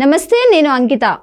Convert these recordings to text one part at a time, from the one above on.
నమస్తే నేను అంకిత.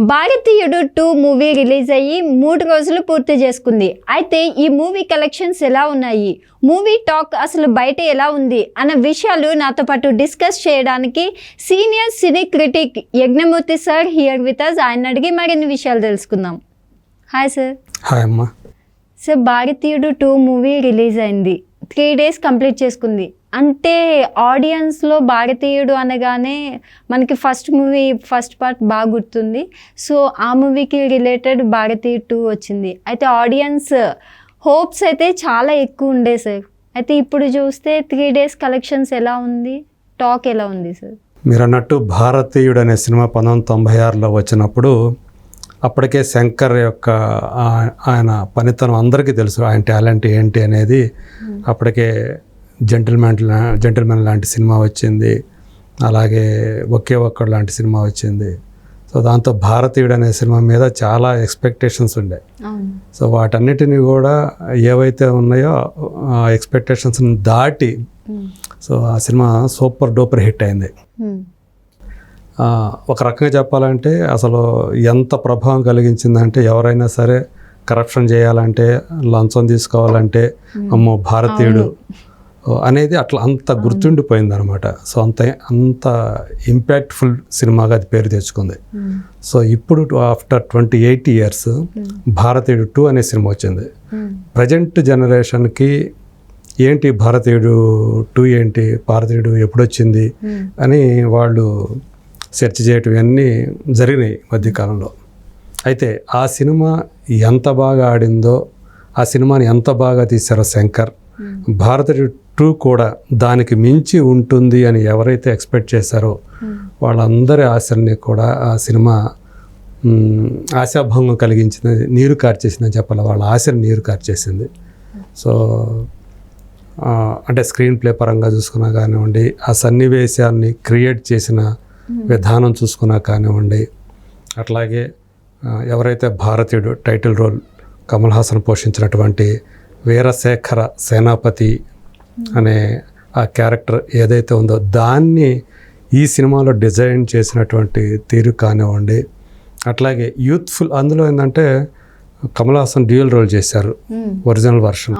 భారతీయుడు టూ మూవీ రిలీజ్ అయ్యి మూడు రోజులు పూర్తి చేసుకుంది. అయితే ఈ మూవీ కలెక్షన్స్ ఎలా ఉన్నాయి? మూవీ టాక్ అసలు బయట ఎలా ఉంది? అన్న విషయాలు నాతో పాటు డిస్కస్ చేయడానికి senior cine critic Yagnamurthy sir here with us ఆయన అడిగి మరిన్ని విషయాలు తెలుసుకుందాం. హాయ్ సార్ హాయ్ అమ్మా. Sir Bharateeyudu two movie release అయింది. త్రీ డేస్ కంప్లీట్ చేసుకుంది. అంటే ఆడియన్స్లో భారతీయుడు అనగానే మనకి ఫస్ట్ మూవీ ఫస్ట్ పార్ట్ బాగా గుర్తుంది. సో ఆ మూవీకి రిలేటెడ్ భారతీయ టూ వచ్చింది. అయితే ఆడియన్స్ హోప్స్ అయితే చాలా ఎక్కువ ఉండే సార్. అయితే ఇప్పుడు చూస్తే త్రీ డేస్ కలెక్షన్స్ ఎలా ఉంది? టాక్ ఎలా ఉంది సార్? మీరు అన్నట్టు భారతీయుడు అనే సినిమా పంతొమ్మిది తొంభై ఆరులో వచ్చినప్పుడు అప్పటికే శంకర్ యొక్క ఆయన పనితనం అందరికీ తెలుసు. ఆయన టాలెంట్ ఏంటి అనేది అప్పటికే జెంటిల్మెన్ జెంటిల్మెన్ లాంటి సినిమా వచ్చింది. అలాగే ఒకే ఒక్కడు లాంటి సినిమా వచ్చింది. సో దాంతో భారతీయుడు అనే సినిమా మీద చాలా ఎక్స్పెక్టేషన్స్ ఉండే. సో వాటన్నిటిని కూడా ఏవైతే ఉన్నాయో ఆ ఎక్స్పెక్టేషన్స్ని దాటి సో ఆ సినిమా సూపర్ డూపర్ హిట్ అయింది. ఒక రకంగా చెప్పాలంటే అసలు ఎంత ప్రభావం కలిగించిందంటే ఎవరైనా సరే కరప్షన్ చేయాలంటే లంచం తీసుకోవాలంటే అమ్మో భారతీయుడు. అనేది అట్లా అంత గుర్తుండిపోయింది అనమాట సో అంత అంత ఇంపాక్ట్ఫుల్ సినిమాగా అది పేరు తెచ్చుకుంది. సో ఇప్పుడు after twenty eight years Bharateeyudu two అనే సినిమా వచ్చింది. ప్రజెంట్ జనరేషన్కి ఏంటి భారతీయుడు టూ ఏంటి భారతీయుడు ఎప్పుడు వచ్చింది అని వాళ్ళు సెర్చ్ చేయటం ఇవన్నీ జరిగినాయి మధ్యకాలంలో అయితే ఆ సినిమా ఎంత బాగా ఆడిందో ఆ సినిమాని ఎంత బాగా తీశారో శంకర్ భారతీయుడు చుట్టూ కూడా దానికి మించి ఉంటుంది అని ఎవరైతే ఎక్స్పెక్ట్ చేశారో వాళ్ళందరి ఆశల్ని కూడా ఆ సినిమా ఆశాభంగం కలిగించింది నీరు కార్చేసిందని చెప్పాలి వాళ్ళ ఆశని నీరు కార్చేసింది. సో అంటే స్క్రీన్ ప్లే పరంగా చూసుకున్నా కానివ్వండి ఆ సన్నివేశాన్ని క్రియేట్ చేసిన విధానం చూసుకున్నా కానివ్వండి అట్లాగే ఎవరైతే భారతీయుడు టైటిల్ రోల్ కమల్ హాసన్ పోషించినటువంటి వీరశేఖర సేనాపతి అనే ఆ క్యారెక్టర్ ఏదైతే ఉందో దాన్ని ఈ సినిమాలో డిజైన్ చేసినటువంటి తీరు కానివ్వండి అట్లాగే యూత్ఫుల్ అందులో ఏంటంటే కమల్ హాసన్ డ్యూయల్ రోల్ చేశారు ఒరిజినల్ వర్షన్.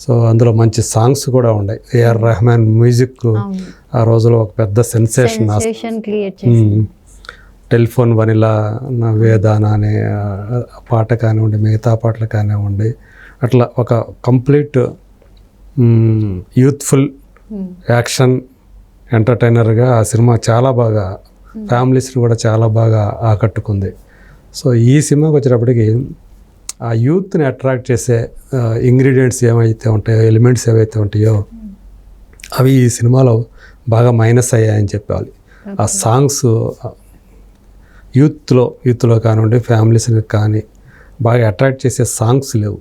సో అందులో మంచి సాంగ్స్ కూడా ఉన్నాయి. ఏఆర్ రెహమాన్ మ్యూజిక్ ఆ రోజులో ఒక పెద్ద సెన్సేషన్ టెలిఫోన్ వనిలా వేదాన అనే పాట కానివ్వండి మిగతా పాటలు కానివ్వండి అట్లా ఒక కంప్లీట్ యూత్ఫుల్ యాక్షన్ ఎంటర్టైనర్గా ఆ సినిమా చాలా బాగా ఫ్యామిలీస్ని కూడా చాలా బాగా ఆకట్టుకుంది. సో ఈ సినిమాకి వచ్చేటప్పటికి ఆ యూత్ని అట్రాక్ట్ చేసే ఇంగ్రీడియంట్స్ ఏమైతే ఉంటాయో ఎలిమెంట్స్ ఏవైతే ఉంటాయో అవి ఈ సినిమాలో బాగా మైనస్ అయ్యాయని చెప్పాలి. ఆ సాంగ్స్ యూత్లో యూత్లో కానివ్వండి ఫ్యామిలీస్ని కానీ బాగా అట్రాక్ట్ చేసే సాంగ్స్ లేవు.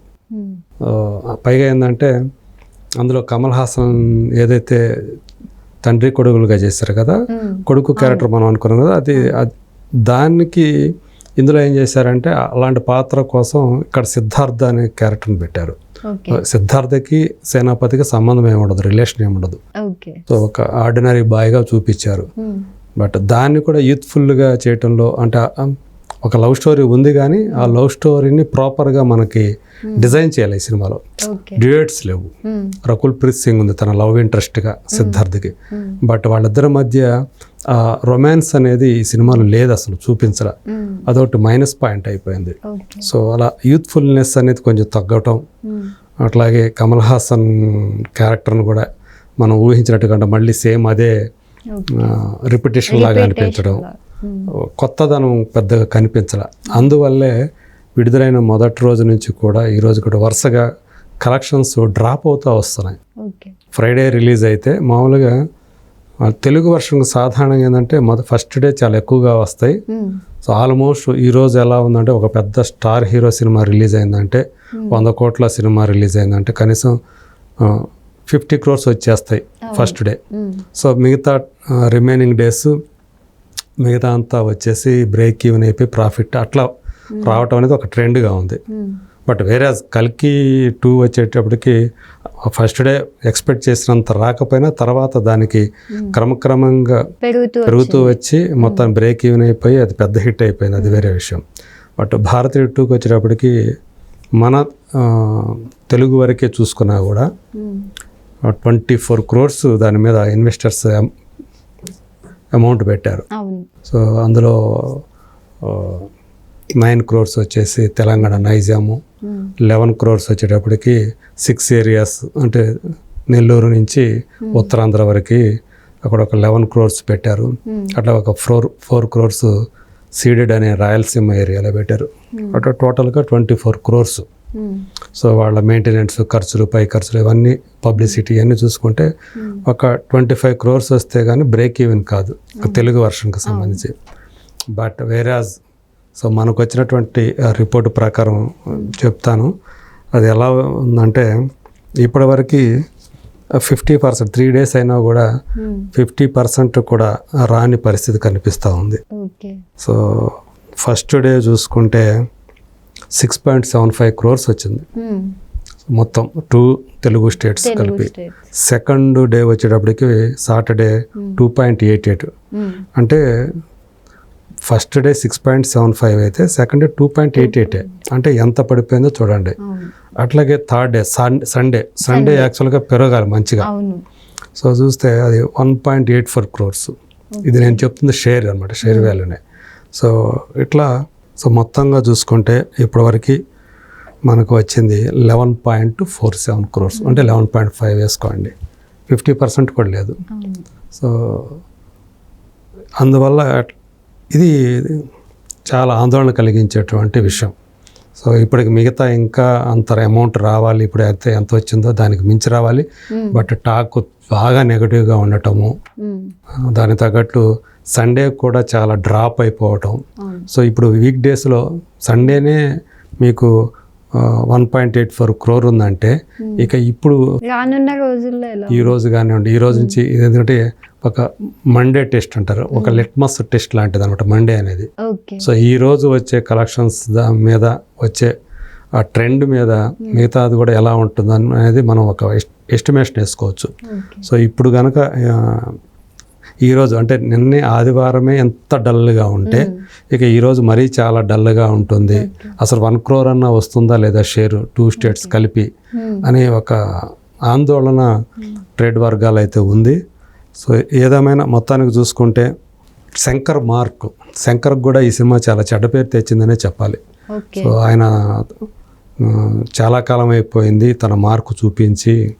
పైగా ఏంటంటే అందులో కమల్ హాసన్ ఏదైతే తండ్రి కొడుకులుగా చేశారు కదా కొడుకు క్యారెక్టర్ మనం అనుకున్నాం కదా అది దానికి ఇందులో ఏం చేశారంటే అలాంటి పాత్ర కోసం ఇక్కడ సిద్ధార్థ అనే క్యారెక్టర్ని పెట్టారు. సిద్ధార్థకి సేనాపతికి సంబంధం ఏమి ఉండదు రిలేషన్ ఏమి ఉండదు. సో ఒక ఆర్డినరీ బాయ్గా చూపించారు. బట్ దాన్ని కూడా యూత్ఫుల్గా చేయటంలో అంటే ఒక లవ్ స్టోరీ ఉంది కానీ ఆ లవ్ స్టోరీని ప్రాపర్గా మనకి డిజైన్ చేయాలి ఈ సినిమాలో. డ్యూయట్స్ లేవు. రకుల్ ప్రీత్ సింగ్ ఉంది తన లవ్ ఇంట్రెస్ట్గా సిద్ధార్థ్కి. బట్ వాళ్ళిద్దరి మధ్య రొమాన్స్ అనేది ఈ సినిమాలో లేదు అసలు చూపించరా అదొకటి మైనస్ పాయింట్ అయిపోయింది. సో అలా యూత్ఫుల్నెస్ అనేది కొంచెం తగ్గటం. అట్లాగే కమల్ హాసన్ క్యారెక్టర్ను కూడా మనం ఊహించినట్టుగా మళ్ళీ సేమ్ అదే రిపిటేషన్ లాగా అనిపించడం. కొత్తదనం పెద్దగా కనిపించాల. అందువల్లే విడుదలైన మొదటి రోజు నుంచి కూడా ఈ రోజు కూడా వరుసగా కలెక్షన్స్ డ్రాప్ అవుతూ వస్తున్నాయి. ఫ్రైడే రిలీజ్ అయితే మామూలుగా తెలుగు వర్షన్ సాధారణంగా ఏంటంటే మొద ఫస్ట్ డే చాలా ఎక్కువగా వస్తాయి. సో ఆల్మోస్ట్ ఈ రోజు ఎలా ఉందంటే ఒక పెద్ద స్టార్ హీరో సినిమా రిలీజ్ అయిందంటే వంద కోట్ల సినిమా రిలీజ్ అయిందంటే కనీసం ఫిఫ్టీ క్రోర్స్ వచ్చేస్తాయి ఫస్ట్ డే. సో మిగతా రిమైనింగ్ డేస్ మిగతా అంతా వచ్చేసి బ్రేక్ ఈవెన్ అయిపోయి ప్రాఫిట్ అట్లా రావటం అనేది ఒక ట్రెండ్గా ఉంది. బట్ వేరే కల్కి టూ వచ్చేటప్పటికి ఫస్ట్ డే ఎక్స్పెక్ట్ చేసినంత రాకపోయినా తర్వాత దానికి క్రమక్రమంగా పెరుగుతూ వచ్చి మొత్తం బ్రేక్ ఈవెన్ అయిపోయి అది పెద్ద హిట్ అయిపోయింది. అది వేరే విషయం. బట్ భారతీయ టూకి వచ్చేటప్పటికి మన తెలుగు వరకే చూసుకున్నా కూడా. ట్వంటీ ఫోర్ క్రోర్స్ దాని మీద ఇన్వెస్టర్స్ అమౌంట్ పెట్టారు సో అందులో నైన్ క్రోర్స్ వచ్చేసి తెలంగాణ నైజాము. లెవెన్ క్రోర్స్ వచ్చేటప్పటికి సిక్స్ ఏరియాస్ అంటే నెల్లూరు నుంచి ఉత్తరాంధ్ర వరకు అక్కడ ఒక లెవెన్ క్రోర్స్ పెట్టారు. అట్లా ఒక ఫోర్ ఫోర్ క్రోర్స్ సీడెడ్ అనే రాయలసీమ ఏరియాలో పెట్టారు అట్లా టోటల్గా ట్వంటీ ఫోర్ క్రోర్స్. సో వాళ్ళ మెయింటెనెన్స్ ఖర్చులు పై ఖర్చులు ఇవన్నీ పబ్లిసిటీ ఇవన్నీ చూసుకుంటే ఒక ట్వంటీ ఫైవ్ క్రోర్స్ వస్తే కానీ బ్రేక్ ఈవెన్ కాదు. తెలుగు వర్షన్కి సంబంధించి. బట్ వేరాజ్ సో మనకు వచ్చినటువంటి రిపోర్ట్ ప్రకారం చెప్తాను. అది ఎలా ఉందంటే ఇప్పటివరకు ఫిఫ్టీ పర్సెంట్ త్రీ డేస్ అయినా కూడా. ఫిఫ్టీ పర్సెంట్ కూడా రాని పరిస్థితి కనిపిస్తూ ఉంది. సో ఫస్ట్ డే చూసుకుంటే six point seven five crores వచ్చింది. ఉమ్. మొత్తం టూ తెలుగు స్టేట్స్ కలిపి. సెకండ్ డే వచ్చేటప్పటికి Saturday two point eight eight. అంటే first day six point seven five అయితే second day two point eight eight అంటే ఎంత పడిపోయిందో చూడండి. అట్లాగే థర్డ్ డే సండే సండే యాక్చువల్గా పెరగాలి మంచిగా. సో చూస్తే అది one point eight four crores ఇది నేను చెప్తుంది షేర్ అనమాట షేర్ వాల్యూనే సో ఇట్లా సో మొత్తంగా చూసుకుంటే ఇప్పటివరకు మనకు వచ్చింది eleven point four seven crores. అంటే లెవెన్ పాయింట్ ఫైవ్ వేసుకోండి. ఫిఫ్టీ పర్సెంట్ కూడా లేదు. సో అందువల్ల ఇది చాలా ఆందోళన కలిగించేటువంటి విషయం. సో ఇప్పటికి మిగతా ఇంకా అంత అమౌంట్ రావాలి ఇప్పుడు అయితే ఎంత వచ్చిందో దానికి మించి రావాలి. బట్ టాక్ బాగా నెగటివ్గా ఉండటము ఉమ్. దాని తగ్గట్టు సండే కూడా చాలా డ్రాప్ అయిపోవటం. సో ఇప్పుడు వీక్ డేస్లో సండేనే మీకు one point eight four crore ఉందంటే ఇక ఇప్పుడు రానున్న రోజుల్లో ఎలా ఈ రోజు కానివ్వండి ఈ రోజు నుంచి ఇది ఎందుకంటే ఒక మండే టెస్ట్ అంటారు. ఒక లిట్మస్ టెస్ట్ లాంటిది అనమాట మండే అనేది. సో ఈ రోజు వచ్చే కలెక్షన్స్ మీద వచ్చే ఆ ట్రెండ్ మీద మిగతాది కూడా ఎలా ఉంటుంది అనేది మనం ఒక ఎస్టిమేషన్ వేసుకోవచ్చు. సో ఇప్పుడు కనుక ఈరోజు అంటే నిన్నే ఆదివారమే ఎంత డల్గా ఉంటే ఇక ఈరోజు మరీ చాలా డల్గా ఉంటుంది. అసలు వన్ క్రోర్ అన్న వస్తుందా లేదా షేర్ టూ స్టేట్స్ కలిపి. అనే ఒక ఆందోళన ట్రేడ్ వర్గాలు అయితే ఉంది. సో ఏదేమైనా మొత్తానికి చూసుకుంటే శంకర్ మార్క్ శంకర్కి కూడా ఈ సినిమా చాలా చెడ్డ పేరు తెచ్చిందనే చెప్పాలి. సో ఆయన చాలా కాలం అయిపోయింది. తన మార్కు చూపించి.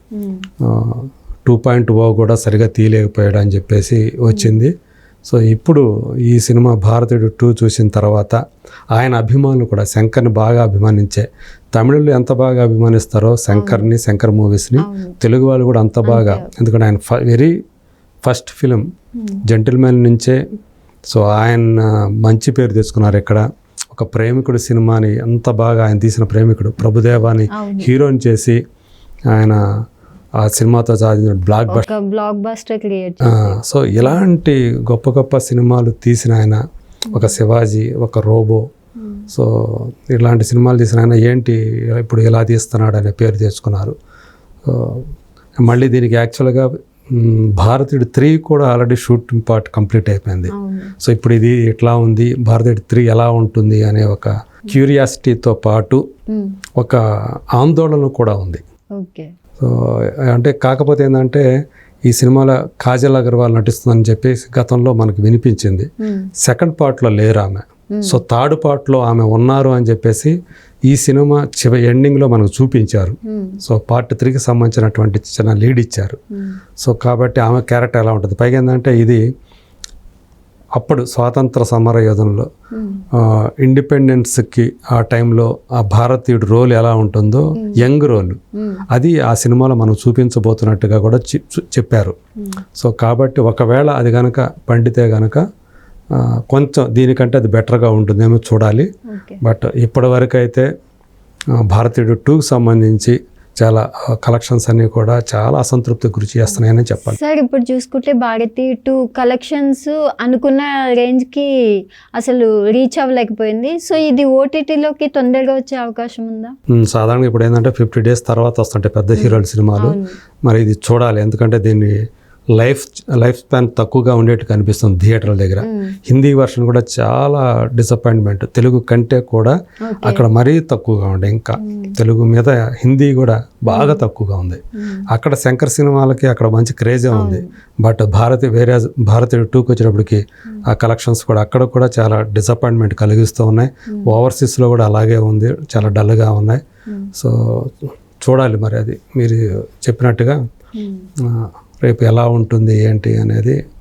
టూ పాయింట్ ఓ కూడా సరిగా తీయలేకపోయాడు అని చెప్పేసి వచ్చింది. సో ఇప్పుడు ఈ సినిమా భారతీయుడు టూ చూసిన తర్వాత ఆయన అభిమానులు కూడా శంకర్ని బాగా అభిమానించే తమిళులు ఎంత బాగా అభిమానిస్తారో శంకర్ని శంకర్ మూవీస్ని తెలుగు వాళ్ళు కూడా అంత బాగా. ఎందుకంటే ఆయన వెరీ ఫస్ట్ ఫిలిం. జెంటిల్మెన్ నుంచే. సో ఆయన మంచి పేరు తెచ్చుకున్నారు ఇక్కడ. ఒక ప్రేమికుడు సినిమాని అంత బాగా ఆయన తీసిన ప్రేమికుడు ప్రభుదేవాని హీరోని చేసి ఆయన ఆ సినిమాతో సాధించిన blockbuster blockbuster create so ఇలాంటి గొప్ప గొప్ప సినిమాలు తీసిన ఆయన ఒక శివాజీ ఒక రోబో. సో ఇలాంటి సినిమాలు తీసిన ఆయన ఏంటి ఇప్పుడు ఎలా తీస్తున్నాడు అనే పేరు తెచ్చుకున్నారు. మళ్ళీ దీనికి యాక్చువల్గా భారతీయుడు త్రీ కూడా ఆల్రెడీ షూటింగ్ పార్ట్ కంప్లీట్ అయిపోయింది. సో ఇప్పుడు ఇది ఎట్లా ఉంది భారతీయుడు త్రీ ఎలా ఉంటుంది అనే ఒక క్యూరియాసిటీతో పాటు ఉమ్. ఒక ఆందోళన కూడా ఉంది. సో అంటే కాకపోతే ఏంటంటే ఈ సినిమాలో కాజల్ అగర్వాల్ నటిస్తుందని చెప్పేసి గతంలో మనకు వినిపించింది. సెకండ్ పార్ట్లో లేరు ఆమె సో థర్డ్ పార్ట్లో ఆమె ఉన్నారు అని చెప్పేసి ఈ సినిమా చివ ఎండింగ్లో మనకు చూపించారు. సో పార్ట్ త్రీకి సంబంధించినటువంటి చిన్న లీడ్ ఇచ్చారు. సో కాబట్టి ఆమె క్యారెక్టర్ ఎలా ఉంటుంది పైగా ఏంటంటే ఇది అప్పుడు స్వాతంత్ర సమర యోధనలో ఉమ్. ఆ, ఇండిపెండెన్స్కి ఆ టైంలో ఆ భారతీయుడు రోల్ ఎలా ఉంటుందో యంగ్ రోల్. అది ఆ సినిమాలో మనం చూపించబోతున్నట్టుగా కూడా చెప్పారు. సో కాబట్టి ఒకవేళ అది కనుక పండితే కనుక ఆ, కొంచెం దీనికంటే అది బెటర్గా ఉంటుందేమో చూడాలి బట్ ఇప్పటివరకు అయితే భారతీయుడు టూకి సంబంధించి చాలా కలెక్షన్స్ అన్నీ కూడా చాలా అసంతృప్తి గురి చేస్తున్నాయని చెప్పాలి. సార్ ఇప్పుడు చూసుకుంటే భారతి టూ కలెక్షన్స్ అనుకున్న రేంజ్కి అసలు రీచ్ అవ్వలేకపోయింది. సో ఇది ఓటీటీలోకి తొందరగా వచ్చే అవకాశం ఉందా? సాధారణంగా ఇప్పుడు ఏంటంటే ఫిఫ్టీ డేస్ తర్వాత వస్తుంటాయి పెద్ద హీరోల సినిమాలు. మరి ఇది చూడాలి. ఎందుకంటే దీన్ని లైఫ్ లైఫ్ స్పాన్ తక్కువగా ఉండేట్టు కనిపిస్తుంది థియేటర్ల దగ్గర. హిందీ వర్షన్ కూడా చాలా డిసప్పాయింట్మెంట్ తెలుగు కంటే కూడా. అక్కడ మరీ తక్కువగా ఉండే ఇంకా. తెలుగు మీద హిందీ కూడా బాగా తక్కువగా ఉంది. అక్కడ శంకర్ సినిమాలకి అక్కడ మంచి క్రేజే ఉంది. బట్ భారతి వేరే భారతి టూకి వచ్చేటప్పటికి ఆ కలెక్షన్స్ కూడా అక్కడ కూడా చాలా డిసప్పాయింట్మెంట్ కలిగిస్తూ ఉన్నాయి. ఓవర్సీస్లో కూడా అలాగే ఉంది. చాలా డల్గా ఉన్నాయి. సో చూడాలి మరి అది. మీరు చెప్పినట్టుగా రేపు ఎలా ఉంటుంది ఏంటి అనేది